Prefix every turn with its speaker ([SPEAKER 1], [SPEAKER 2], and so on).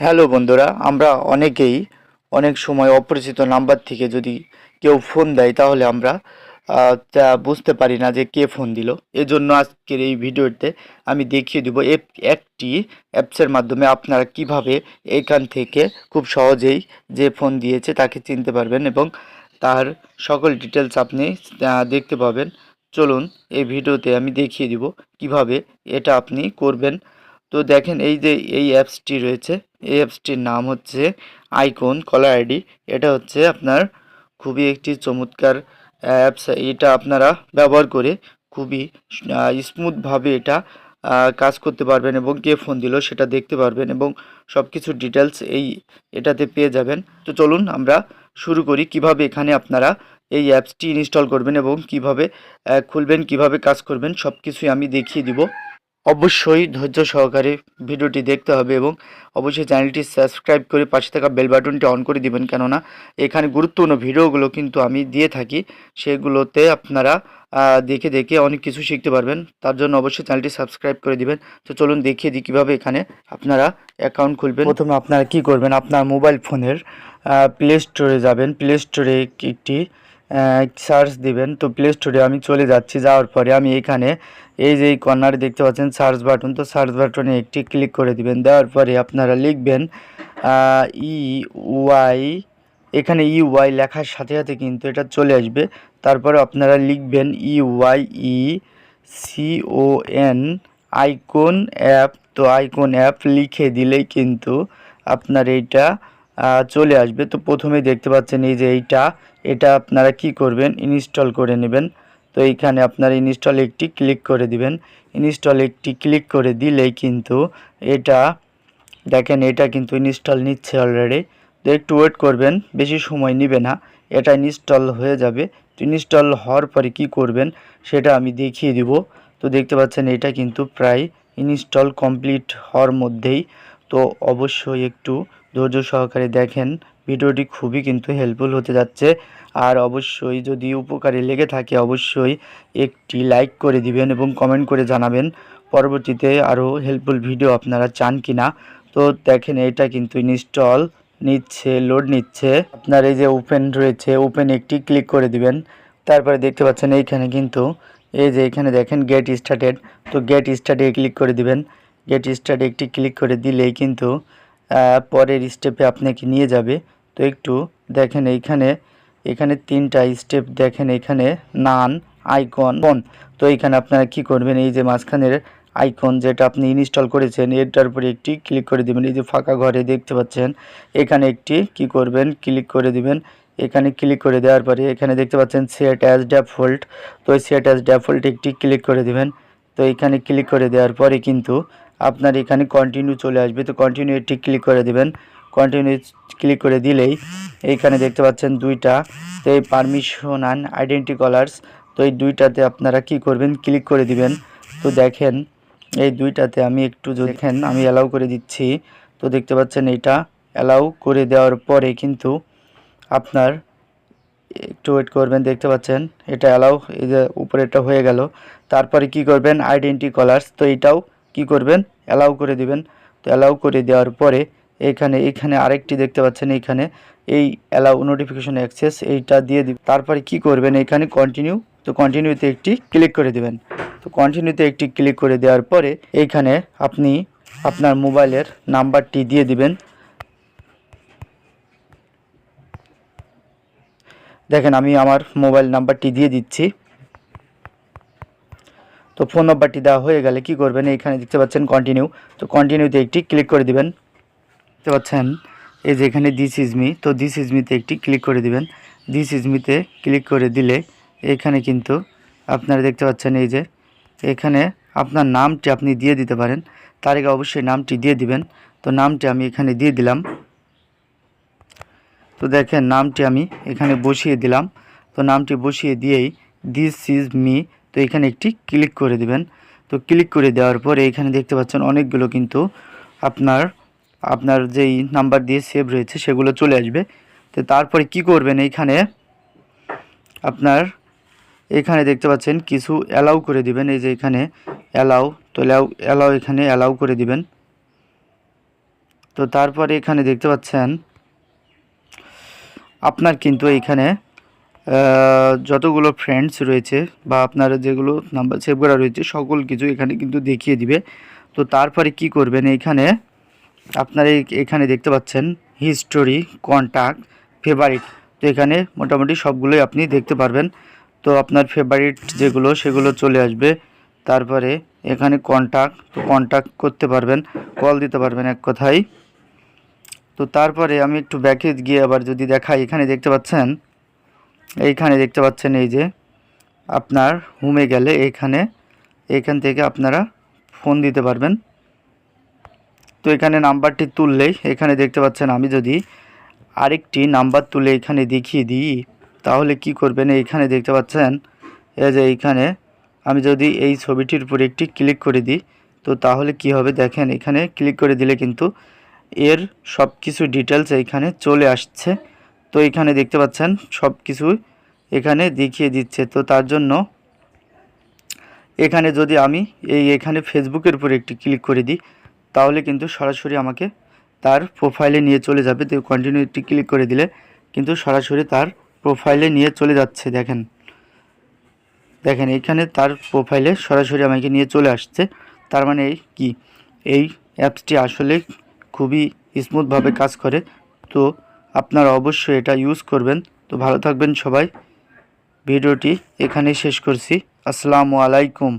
[SPEAKER 1] Hello বন্ধুরা, আমরা অনেকেই অনেক সময় অপরিচিত নাম্বার থেকে যদি কেউ ফোন দেয় তাহলে আমরা তা বুঝতে পারি না যে কে ফোন দিল। এজন্য আজকের এই ভিডিওতে আমি দেখিয়ে দেবো একটি অ্যাপসের মাধ্যমে আপনারা কীভাবে এখান থেকে খুব সহজেই যে ফোন দিয়েছে তাকে চিনতে পারবেন এবং তার সকল ডিটেলস আপনি দেখতে পাবেন। চলুন এই ভিডিওতে আমি দেখিয়ে দিব কীভাবে এটা আপনি করবেন। তো দেখেন এই যে এই অ্যাপসটি রয়েছে এই অ্যাপসটির নাম হচ্ছে আইকন কলার আইডি এটা হচ্ছে আপনার খুবই একটি চমৎকার অ্যাপস এটা আপনারা ব্যবহার করে খুবই স্মুথভাবে এটা কাজ করতে পারবেন এবং কে ফোন দিল সেটা দেখতে পারবেন এবং সব কিছু ডিটেলস এই এটাতে পেয়ে যাবেন। তো চলুন আমরা শুরু করি কীভাবে এখানে আপনারা এই অ্যাপসটি ইনস্টল করবেন এবং কীভাবে খুলবেন, কীভাবে কাজ করবেন সব কিছুই আমি দেখিয়ে দিব। অবশ্যই ধৈর্য সহকারে ভিডিওটি দেখতে হবে এবং অবশ্যই চ্যানেলটি সাবস্ক্রাইব করে পাশে থাকা বেল বাটনটি অন করে দিবেন। কেননা এখানে গুরুত্বপূর্ণ ভিডিওগুলো কিন্তু আমি দিয়ে থাকি। সেগুলোতে আপনারা দেখে দেখে অনেক কিছু শিখতে পারবেন। তার জন্য অবশ্যই চ্যানেলটি সাবস্ক্রাইব করে দিবেন। তো চলুন দেখিয়ে দিই কীভাবে এখানে আপনারা অ্যাকাউন্ট খুলবেন। প্রথমে আপনারা কি করবেন? আপনার মোবাইল ফোনের প্লে স্টোরে যাবেন। প্লে স্টোরে একটি সার্চ দিবেন। তো প্লে স্টোরে আমি চলে যাচ্ছি, যাওয়ার পরে আমি এখানে এই যে এই কর্নারে দেখতে পাচ্ছেন সার্চ বাটন তো সার্চ বাটনে একটি ক্লিক করে দিবেন। দেওয়ার পরে আপনারা লিখবেন ই ওয়াই এখানে ই ওয়াই লেখার সাথে সাথে কিন্তু এটা চলে আসবে। তারপরে আপনারা লিখবেন E Y E C O N icon app তো আইকন অ্যাপ লিখে দিলেই কিন্তু আপনার এইটা চলে আসবে। তো প্রথমেই দেখতে পাচ্ছেন এই যে এইটা, এটা আপনারা কি করবেন? ইনস্টল করে নেবেন। তো এইখানে আপনারা ইনস্টল একটি ক্লিক করে দিবেন। ইনস্টল একটি ক্লিক করে দিলেই কিন্তু এটা, দেখেন এটা কিন্তু ইনস্টল নিচ্ছে অলরেডি তো একটু ওয়েট করবেন, বেশি সময় নেবে না। এটা ইনস্টল হয়ে যাবে। তো ইনস্টল হওয়ার পরে কি করবেন, সেটা আমি দেখিয়ে দিব। তো দেখতে পাচ্ছেন এটা কিন্তু প্রায় ইনস্টল কমপ্লিট হওয়ার মধ্যেই। তো অবশ্যই একটু ধৈর্য সহকারে দেখেন। ভিডিওটি খুবই কিন্তু হেল্পফুল হতে যাচ্ছে। আর অবশ্যই যদি উপকারে লেগে থাকে, অবশ্যই একটি লাইক করে দিবেন এবং কমেন্ট করে জানাবেন পরবর্তীতে আরও হেল্পফুল ভিডিও আপনারা চান কি না তো দেখেন, এটা কিন্তু ইনস্টল নিচ্ছে লোড নিচ্ছে। আপনার এই যে ওপেন রয়েছে ওপেন একটি ক্লিক করে দিবেন। তারপরে দেখতে পাচ্ছেন এইখানে কিন্তু এই যে এখানে দেখেন গেট স্টার্টেড তো গেট স্টার্টে ক্লিক করে দিবেন। গেট স্টার্টে একটি ক্লিক করে দিলেই কিন্তু পরের স্টেপে আপনাকে নিয়ে যাবে। তো একটু দেখেন এইখানে, এখানে তিনটা স্টেপ দেখেন, এখানে নান আইকন ফোন তো এইখানে আপনারা কি করবেন, এই যে মাঝখানের আইকন যেটা আপনি ইনস্টল করেছেন, এটার উপরে একটি ক্লিক করে দিবেন। এই যে ফাঁকা ঘরে দেখতে পাচ্ছেন, এখানে একটি কি করবেন ক্লিক করে দিবেন। এখানে ক্লিক করে দেওয়ার পরে এখানে দেখতে পাচ্ছেন সেট অ্যাজ ড্যাফল্ট তো সেট অ্যাজ ড্যাফল্ট একটি ক্লিক করে দিবেন। তো এখানে ক্লিক করে দেওয়ার পরে কিন্তু আপনার এখানে কন্টিনিউ চলে আসবে। তো কন্টিনিউ একটি ক্লিক করে দিবেন। কন্টিনিউ ক্লিক করে দিলেই এইখানে দেখতে পাচ্ছেন দুইটা। তো এই পারমিশন আন আইডেন্টি কলার্স তো এই দুইটাতে আপনারা কি করবেন? ক্লিক করে দিবেন। তো দেখেন, এই দুইটাতে আমি একটু দেখেন, আমি অ্যালাউ করে দিচ্ছি। তো দেখতে পাচ্ছেন এইটা অ্যালাউ করে দেওয়ার পরে কিন্তু আপনার একটু ওয়েট করবেন, দেখতে পাচ্ছেন এটা অ্যালাউ এই যে উপরে এটা হয়ে গেল। তারপরে কি করবেন? আইডেন্টি কলার্স তো এটাও কি করবেন? অ্যালাউ করে দিবেন। তো অ্যালাউ করে দেওয়ার পরে এখানে এখানে আরেকটি দেখতে পাচ্ছেন এইখানে এই অ্যালাউ নোটিফিকেশন অ্যাক্সেস এইটা দিয়ে দিবেন। তারপরে কি করবেন? এখানে কন্টিনিউ তো কন্টিনিউতে একটি ক্লিক করে দিবেন। তো কন্টিনিউতে একটি ক্লিক করে দেওয়ার পরে এইখানে আপনি আপনার মোবাইলের নাম্বারটি দিয়ে দিবেন। দেখেন আমি আমার মোবাইল নাম্বারটি দিয়ে দিচ্ছি। তো ফোন নাম্বারটি দেওয়া হয়ে গেলে কি করবেন? এখানে দেখতে পাচ্ছেন কন্টিনিউ তো কন্টিনিউতে একটি ক্লিক করে দিবেন। দেখতে পাচ্ছেন, এই যে এখানে দিস ইজ মি তো দিস ইজ মিতে একটি ক্লিক করে দিবেন। দিস ইজ মিতে ক্লিক করে দিলে এখানে কিন্তু আপনারা দেখতে পাচ্ছেন এই যে, এখানে আপনার নামটি আপনি দিয়ে দিতে পারেন। তার আগে অবশ্যই নামটি দিয়ে দিবেন। তো নামটি আমি এখানে দিয়ে দিলাম। তো দেখেন, নামটি আমি এখানে বসিয়ে দিলাম। তো নামটি বসিয়ে দিয়েই দিস ইজ মি তো এখানে একটি ক্লিক করে দিবেন। তো ক্লিক করে দেওয়ার পরে এখানে দেখতে পাচ্ছেন অনেকগুলো কিন্তু আপনার আপনার যেই নাম্বার দিয়ে সেভ রয়েছে সেগুলো চলে আসবে। তো তারপরে কি করবেন এইখানে আপনার এখানে দেখতে পাচ্ছেন কিছু অ্যালাউ করে দিবেন। এই যে এখানে অ্যালাউ তো অ্যালাউ অ্যালাউ এখানে অ্যালাউ করে দিবেন। তো তারপরে এখানে দেখতে পাচ্ছেন আপনার কিন্তু এইখানে যতগুলো ফ্রেন্ডস রয়েছে বা আপনার যেগুলো নাম্বার সেভ করা রয়েছে, সকল কিছু এখানে কিন্তু দেখিয়ে দিবে। তো তারপরে কি করবেন? এইখানে আপনার এখানে দেখতে পাচ্ছেন হিস্টোরি কন্ট্যাক্ট ফেভারিট তো এখানে মোটামুটি সবগুলোই আপনি দেখতে পারবেন। তো আপনার ফেভারিট যেগুলো, সেগুলো চলে আসবে। তারপরে এখানে কন্ট্যাক্ট তো কন্ট্যাক্ট করতে পারবেন কল দিতে পারবেন এক কথায়। তো তারপরে আমি একটু ব্যাকে গিয়ে আবার যদি দেখাই, এখানে দেখতে পাচ্ছেন এইখানে দেখতে পাচ্ছেন এই যে আপনার হোমে গেলে এইখানে এইখান থেকে আপনারা ফোন দিতে পারবেন। তো এখানে নাম্বারটি তুললেই, এখানে দেখতে পাচ্ছেন আমি যদি আরেকটি নাম্বার তুলে এখানে দেখিয়ে দিই, তাহলে কি করবেন? এইখানে দেখতে পাচ্ছেন, এই যে এইখানে আমি যদি এই ছবিটির উপরে একটি ক্লিক করে দিই, তো তাহলে কি হবে? দেখেন এখানে ক্লিক করে দিলে কিন্তু এর সব কিছু ডিটেলস এইখানে চলে আসছে। তো এখানে দেখতে পাচ্ছেন সব কিছু এখানে দেখিয়ে দিচ্ছে। তো তার জন্য এখানে যদি আমি এই এখানে ফেসবুকের উপরে একটি ক্লিক করে দিই, তাহলে কিন্তু সরাসরি আমাকে তার প্রোফাইলে নিয়ে চলে যাবে। তো কন্টিনিউ একটি ক্লিক করে দিলে কিন্তু সরাসরি তার প্রোফাইলে নিয়ে চলে যাচ্ছে। দেখেন দেখেন এখানে তার প্রোফাইলে সরাসরি আমাকে নিয়ে চলে আসছে। তার মানে কি? এই অ্যাপসটি আসলে খুবই স্মুথভাবে কাজ করে। তো আপনারা অবশ্যই এটা ইউজ করবেন। তো ভালো থাকবেন সবাই। ভিডিওটি এখানেই শেষ করছি। আসসালামু আলাইকুম।